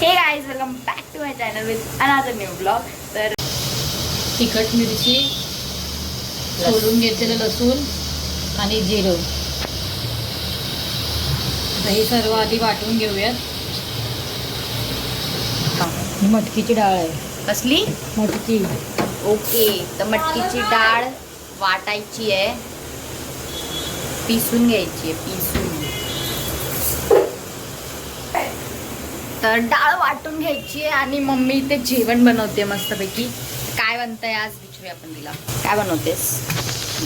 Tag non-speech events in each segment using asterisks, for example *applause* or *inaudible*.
Hey guys welcome back to my channel with another new blog तर तिखट मिरची सोलून घेतलेलं लसूण आणि जिरं. आता हे सर्व आधी वाटून घेऊयात. ही मटकीची डाळ आहे. कसली? मटकी. ओके तर मटकीची डाळ वाटायची आहे. पिसून घ्यायची आहे पिसून. तर डाळ वाटून घ्यायची आहे आणि मम्मी ते जेवण बनवते मस्तपैकी. काय बनतंय आज? विचारूया आपण तिला. काय बनवतेस?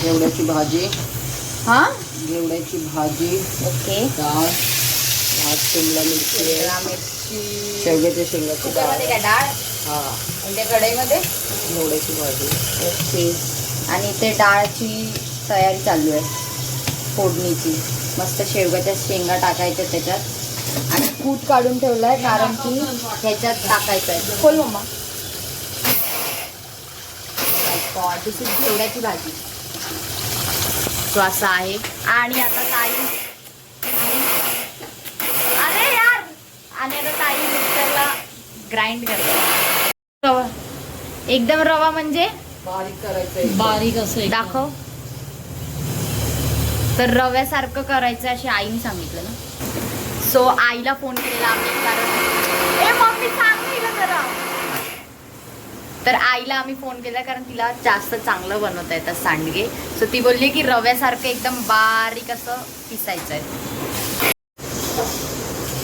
घेवड्याची भाजी. हा? घेवड्याची भाजी. ओके. डाळ. भात शिमला मिरची मिरची. शेवग्याच्या शेंगाची डाळ. काय डाळ? हा. त्या कढईमध्ये? घेवड्याची भाजी. ओके. आणि ते डाळची तयारी चालू आहे. फोडणीची. मस्त शेवगाच्या शेंगा टाकायच्या त्याच्यात. आणि कूट काढून ठेवलाय कारण की ह्याच्यात टाकायचं आहे खोल मम्मा दिस इज घेवड्याची भाजी. तो असा आहे. आणि आता ताई. अरे यार! आणि आता ताई मिक्सरला ग्राइंड करते. रवा. एकदम रवा म्हणजे? बारीक करायचं बारीक असं. दाखव. तर रव्यासारखं करायचं अशी आईने सांगितलं ना. सो आईला फोन केलेला आम्ही कारण ए मम्मी सांग जरा. तर आईला आम्ही फोन केला कारण तिला जास्त चांगलं बनवता येतात सांडगे. सो ती बोलली की रव्यासारखं एकदम बारीक असं पिसायचं आहे.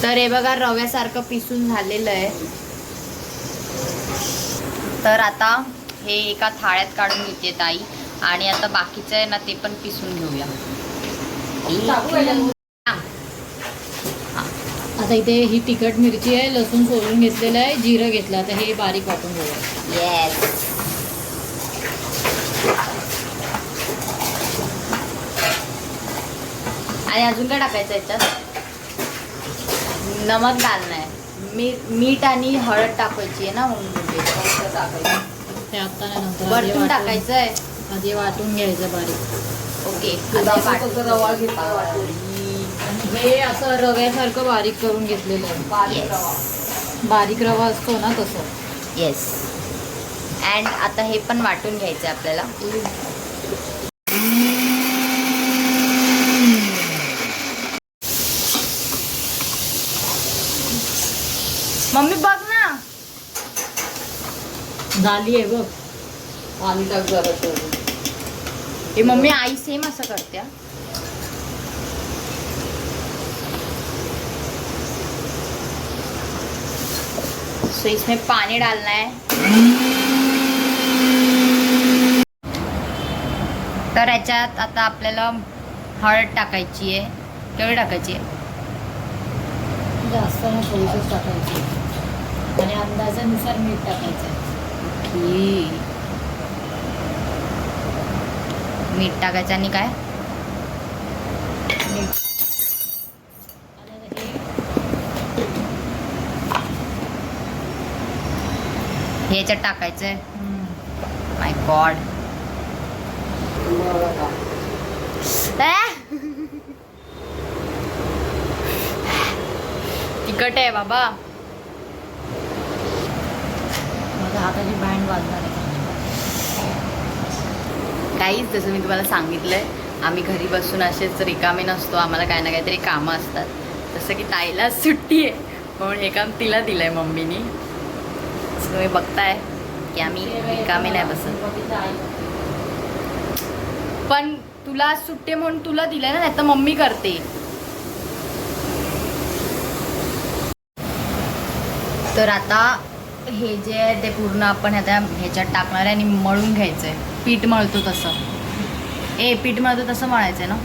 तर हे बघा रव्यासारखं पिसून झालेलं आहे. तर आता हे एका थाळ्यात काढून घेते ताई. आणि आता बाकीचं आहे ना ते पण पिसून घेऊया. आता इथे ही तिखट मिरची आहे लसूण सोलून घेतलेलं आहे जिरं घेतलं. आता हे बारीक वाटून घेऊया. येस आणि अजून काय टाकायचं याच्यात? नमक घालणं आहे मीठ मीठ आणि हळद टाकायची आहे ना म्हणून टाकायचं. ते आता नाही नंतर आधी वरतून टाकायचं आहे आधी वाटून घ्यायचं बारीक. ओके. रवा घेतला वाटून. हे असं रव्यासारखं बारीक करून घेतलेलं आहे. बारीक. रवा. बारीक रवा असतो ना तसं. येस अँड आता हे पण वाटून घ्यायचं आहे आपल्याला. मम्मी बघ ना. झाली आहे बघ. पाणी टाक जरा हे मम्मी आई सेम असं करते सो इसमें पानी डालना है। तर याच्यात आता आपल्याला हळद टाकायची आहे. केवढी टाकायची आहे? जास्त ना थोडीसंच टाकायची. आणि अंदाजानुसार मीठ टाकायचं ओके. मीठ टाकायचं आणि काय मीठ आणि आता हे याच्यात टाकायचं आहे हम्म, माय गॉड तिखट आहे बाबा. माझ्या हाताची बँड वाजणार आहे. काहीच जसं मी तुम्हाला सांगितलंय. आम्ही घरी बसून असेच रिकामे नसतो. आम्हाला काही ना काहीतरी कामं असतात. जसं की ताईला सुट्टी आहे. म्हणून हे काम तिला दिलंय मम्मीनी. असं तुम्ही बघताय की आम्ही रिकामे नाही बसत. पण तुला सुट्टे सुट्टी म्हणून तुला दिलंय ना नाही तर मम्मी करते. तर आता हे जे आहे ते पूर्ण आपण आता ह्याच्यात टाकणार आहे आणि मळून घ्यायचं आहे पीठ मळतो तसं. ए पीठ मळतो तसं मळायचं आहे ना.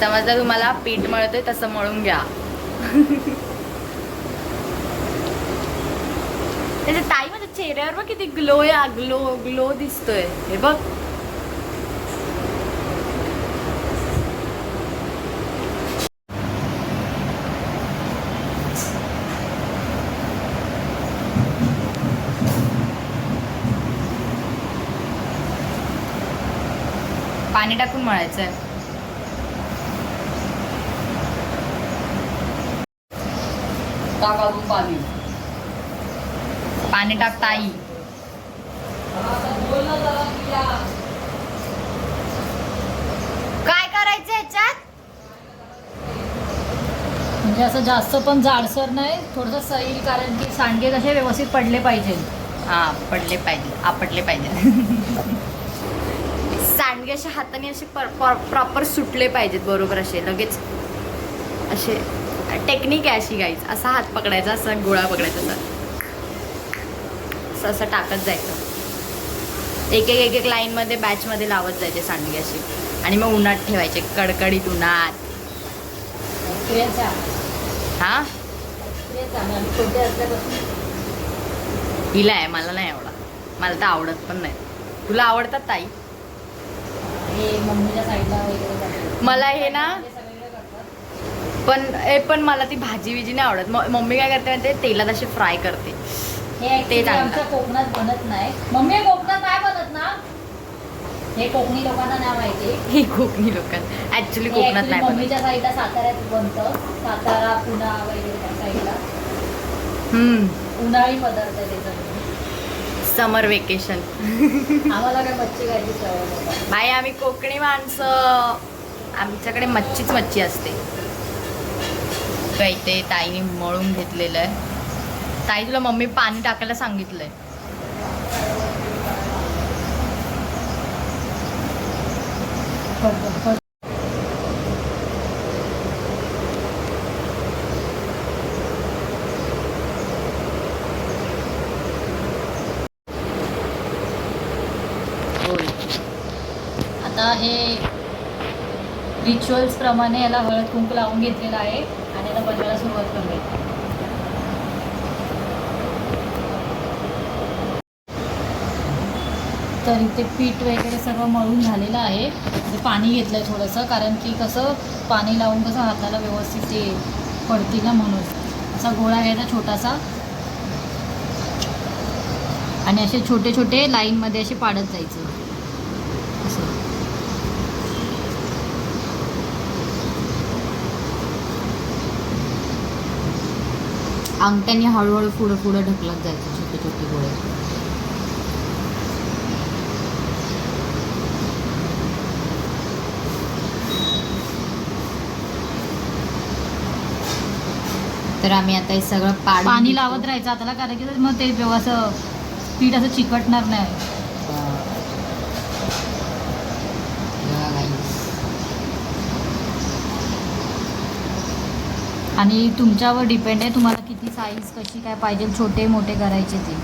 समजलं तुम्हाला? पीठ मळतोय तसं मळून घ्या. *laughs* त्याच्या ताई माझ्या चेहऱ्यावर बघ किती ग्लो या ग्लो ग्लो दिसतोय. हे बघ. पाणी टाकून मळायचं आहे टाक अजून पाणी पाणी टाक ताई आता बोल ना जरा प्रिया. काय करायचं ह्याच्यात? म्हणजे असं जास्त पण जाडसर नाही थोडंसं सैल कारण की सांडगे कसे व्यवस्थित पडले पाहिजे. हा पडले पाहिजे आपटले पाहिजे. सांडगे असे हाताने असे प्रॉपर सुटले पाहिजेत बरोबर असे लगेच असे टेक्निक आहे अशी गाईच असा हात पकडायचा असा गोळा पकडायचा असा. असं असं टाकत जायचं. एक एक एक एक लाईनमध्ये बॅचमध्ये लावत जायचे सांडगे असे. आणि मग उन्हात ठेवायचे कडकडीत उन्हात. हा? हिला आहे मला नाही आवडा मला तर आवडत पण नाही. तुला आवडतात ताई? मला हे ना पण ए पण मला ती भाजी विजी नाही आवडत. मम्मी काय करते माहिती तेलात असे फ्राय करते. चांगलं. आमच्या कोकणात बनत नाही. मम्मी कोकणात नाही बनत ना? हे कोकणी लोकांना नाही माहिती ही कोकणी लोकांना ऍक्च्युली कोकणात नाही मम्मीच्या साईडला साताऱ्यात बनतं. सातारा पुणा वगैरे त्या साईडला. उन्हाळी पदार्थ त्याच्यामध्ये समर वेकेशन आम्हाला काय मच्छी खायची सवय. बाई आम्ही कोकणी माणसं. आमच्याकडे मच्छीच मच्छी असते. काय ते ताईने मळून घेतलेलं आहे. ताई तुला मम्मी पाणी टाकायला सांगितलंय. आता हे रिच्युअल्स प्रमाणे याला हळद कुंकू लावून घेतलेला आहे. आणि याला बनवायला सुरुवात करूया. तर इथे पीठ वगैरे सर्व मळून झालेलं आहे. म्हणजे पाणी घेतलं आहे थोडंसं कारण की कसं पाणी लावून कसं हाताला व्यवस्थित ते पडतील ना म्हणून. असा गोळा घ्यायचा छोटासा. आणि असे छोटे छोटे लाईनमध्ये असे पाडत जायचं. असं. अंगठ्याने हळूहळू पुढं पुढं ढकलत जायचं छोटे छोटे गोळे. तर आम्ही आता हे सगळं पाणी पाणी लावत राहायचं हाताला कारण की मग ते व्यवस्थ पीठ असं चिकटणार नाही. आणि तुमच्यावर डिपेंड आहे तुम्हाला किती साईज कशी काय पाहिजे छोटे मोठे करायचे ते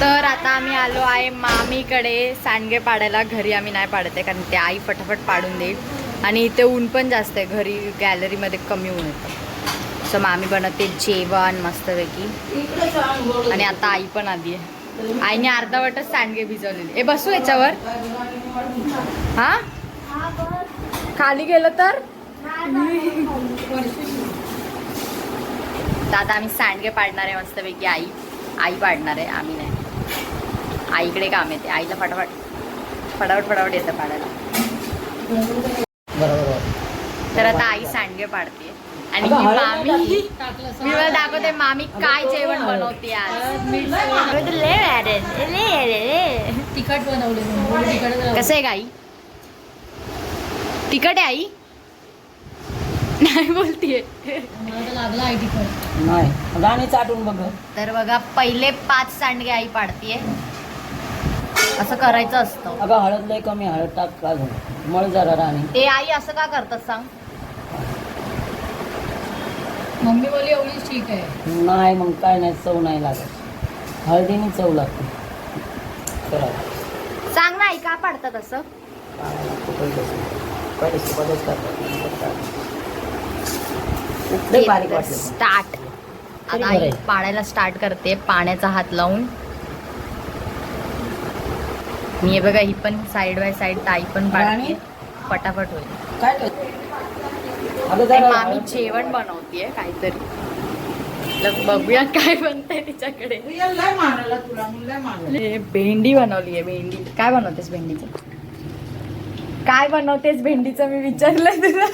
तर आता आम्ही आलो आहे मामीकडे. सांडगे पाडायला घरी आम्ही नाही पाडत आहे कारण ते आई फटाफट पाडून देईल. आणि इथे ऊन पण जास्त आहे घरी गॅलरीमध्ये कमी ऊन येतं. सो मामी बनवते जेवण मस्तपैकी. आणि आता आई पण आली आहे. आईने अर्धा वाटच सांडगे भिजवलेले. ए बसू याच्यावर. हा? खाली गेलं तर? तर आता आम्ही सांडगे पाडणार आहे मस्तपैकी. आई आई पाडणार आहे आम्ही नाही. आईकडे काम येते. आईला फटाफट फटाफट फटाफट येतं पाडायला. बरोबर तर आता आई सांडगे पाडते. आणि ही मामी मी मला दाखवते मामी काय जेवण बनवते आज. तिखट बनवले. कसं आहे गाई? तिखट आहे आई? नाही बोलतीये. मला तर लागला आहे तिखट. नाही. गाणी चाटून बघ. तर बघा पहिले पाच सांडगे आई पाडतीये. असं करायचं असतं. अगं हळद लय कमी हळद टाक अजून मळ जरा राणी. ए आई असं का करतात सांग? मम्मी बोली एवढीच ठीक आहे. नाही मग काय नाही चव नाही लागत. हळदीने चव लागते. करा सांग ना आई का पाडतात असं? काय लागतं पहिलेच. पहिले सुपातच करतात नंतर काय. लय बारीक वाटलं. स्टार्ट आता आई. पाडायला स्टार्ट करते पाण्याचा हात लावून. मी हे बघा ही पण साईड बाय साईड ताई पण राणी? पटापट होईल. मामी जेवण बनवतीये काहीतरी. बघूया काय बनतंय तिच्याकडे. भेंडी बनवली आहे भेंडी काय बनवतेस भेंडीचं? काय बनवतेस भेंडीचं? मी विचारलं तुला.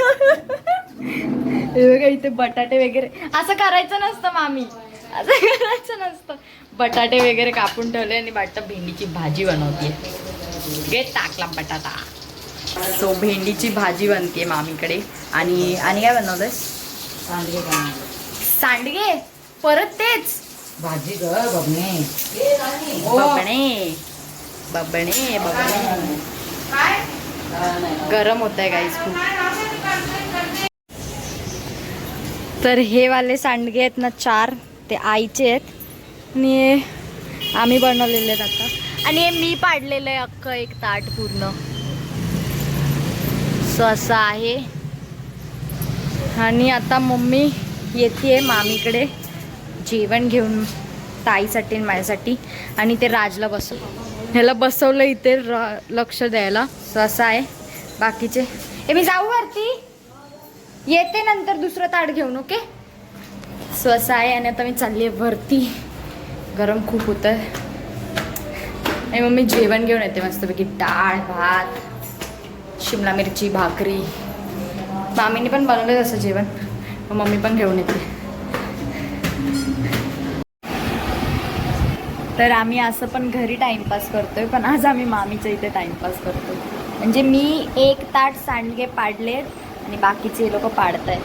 हे बघा इथे बटाटे वगैरे. असं करायचं नसतं मामी. असं करायचं नसतं. बटाटे वगैरे कापून ठेवले आणि वाटतं भेंडीची भाजी बनवते गे टाकला बटाटा. सो भेंडीची भाजी बनते मामीकडे. आणि आणि काय बनवतेस सांडगे. सांडगे? परत तेच. भाजी ग बघणे बबणे. बबणे बबणे. गरम होत आहे गाईस खूप. तर हे वाले सांडगे आहेत ना चार ते आईचे आहेत. आणि हे आम्ही बनवलेले आहेत आता. आणि हे मी पाडलेलं आहे अख्खं एक ताट पूर्ण. सो असं आहे. आणि आता मम्मी येते मामीकडे जेवण घेऊन ताईसाठी आणि माझ्यासाठी. आणि ते राजला बसव ह्याला बसवलं इथे र- लक्ष द्यायला. सो असं आहे. बाकीचे ए मी जाऊ वरती. येते नंतर दुसरं ताट घेऊन ओके? सो असं आहे आणि आता मी चालली आहे वरती. गरम खूप होतं आहे आणि मग मी जेवण घेऊन येते मस्तपैकी. डाळ भात शिमला मिरची भाकरी. मामीने पण बनवलं तसं जेवण. मग मम्मी पण घेऊन येते. तर आम्ही असं पण घरी टाइमपास करतोय पण आज आम्ही मामीच्या इथे टाइमपास करतोय. म्हणजे मी एक ताट सांडगे पाडलेत आणि बाकीचे लोक पाडत आहेत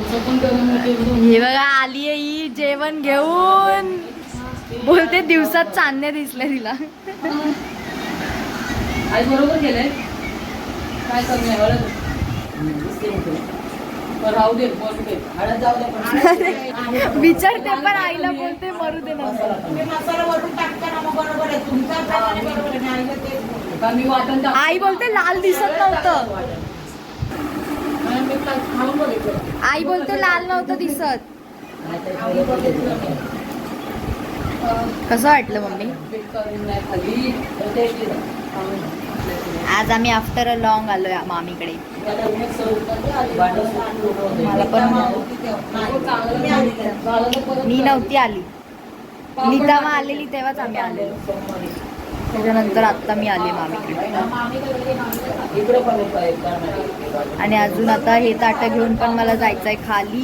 हे बघा आली आहे ही जेवण घेऊन. बोलते दिवसात चांदणे दिसले तिला. आई बरोबर केलंय काय राहू दे विचारते पण आईला बोलते मरू दे नंतर तुम्ही मसाला वरून टाकता ना मग बरोबर आहे. तुमचा बरोबर आहे. आईला तेच मी आई बोलते लाल दिसत नव्हतं. मी आई बोलते लाल नव्हतं दिसत. कसं वाटलं मम्मी. आज आम्ही आफ्टर अ लॉंग आलोय मामीकडे. मला पण मी नव्हती आली. नीता मग आलेली तेव्हाच आम्ही आलेलो. त्याच्यानंतर आत्ता मी आले मामीकडे आणि अजून आता हे ताटं घेऊन पण मला जायचं आहे खाली.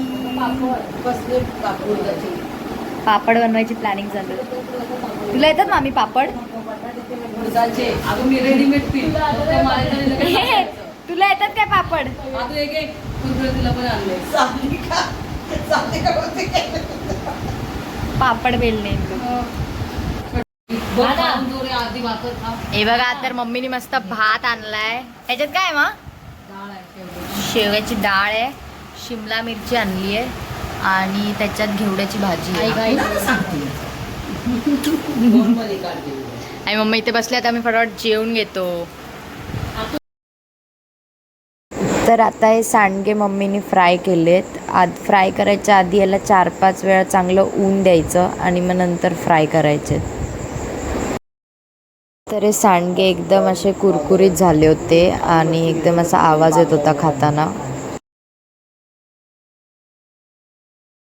पापड बनवायची प्लॅनिंग झालं तुला येतात मामी पापड? तुला येतात काय पापड? पापड बेलणे बघ, खाऊन जोरे आधी भाकर खा हे बघा तर मम्मीने मस्त भात आणलाय. त्याच्यात काय मग? डाळ आहे शेवटी. शेवयाची डाळ आहे शिमला मिरची आणली आहे आणि त्याच्यात घेवड्याची भाजी. आणि मम्मी इथे बसले आता आम्ही फटाफट जेवून घेतो. तर आता हे सांडगे मम्मीने फ्राय केलेत. आद फ्राय करायच्या आधी याला चार पाच वेळा चांगलं ऊन द्यायचं आणि मग नंतर फ्राय करायचे तर हे सांडगे एकदम असे कुरकुरीत झाले होते आणि एकदम असा आवाज येत होता खाताना.